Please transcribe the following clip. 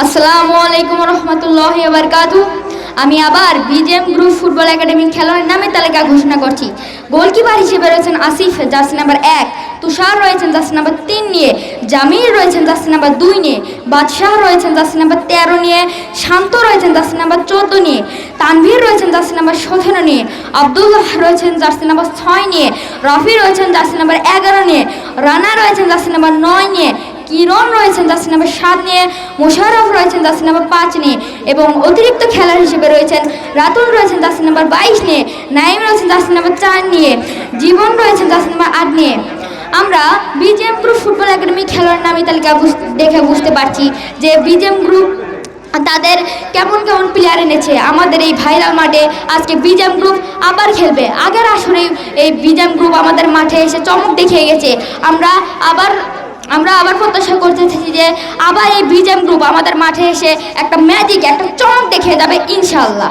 আসসালামু আলাইকুম রহমতুল্লাহ বারকাতু আমি আবার বিজেএম গ্রুপ ফুটবল একাডেমি খেলোয়াড়ের নামে তালিকা ঘোষণা করছি। গোলকিপার হিসেবে রয়েছেন আসিফ, জার্সি নাম্বার এক। তুষার রয়েছেন, জার্সি নাম্বার তিন নিয়ে। জামির রয়েছেন, জার্সি নাম্বার দুই নিয়ে। বাদশাহ রয়েছেন, জার্সি নাম্বার তেরো নিয়ে। শান্ত রয়েছেন, জার্সি নাম্বার চোদ্দ নিয়ে। তানভীর রয়েছেন, জার্সি নাম্বার সতেরো নিয়ে। আবদুল্লাহ রয়েছেন, জার্সি নাম্বার ছয় নিয়ে। রফি রয়েছেন, জার্সি নাম্বার এগারো নিয়ে। রানা রয়েছেন, জার্সি নাম্বার নয় নিয়ে। কিরণ রয়েছেন জার্সি নাম্বার সাত নিয়ে মোশারফ রয়েছেন জার্সি নাম্বার পাঁচ নিয়ে, এবং অতিরিক্ত খেলার হিসেবে রয়েছেন রাতুল রয়েছেন জার্সি নাম্বার বাইশ নিয়ে নাইম রয়েছেন জার্সি নাম্বার চার নিয়ে, জীবন রয়েছেন জার্সি নাম্বার আট নিয়ে। আমরা বিজেএম গ্রুপ ফুটবল একাডেমি খেলোয়াড় নামী তালিকা দেখে বুঝতে পারছি যে বিজেএম গ্রুপ তাদের কেমন কেমন প্লেয়ার এনেছে। আমাদের এই ভাইরাল মাঠে আজকে বিজাম গ্রুপ আবার খেলবে। আগের আসরে এই বিজাম গ্রুপ আমাদের মাঠে এসে চমক দেখিয়ে গেছে। আমরা আবার আমরা আবার চাইছি যে আবার এই বিজেম গ্রুপ আমাদের মাঠে এসে একটা ম্যাজিক একটা চমক দেখিয়ে যাবে ইনশাল্লাহ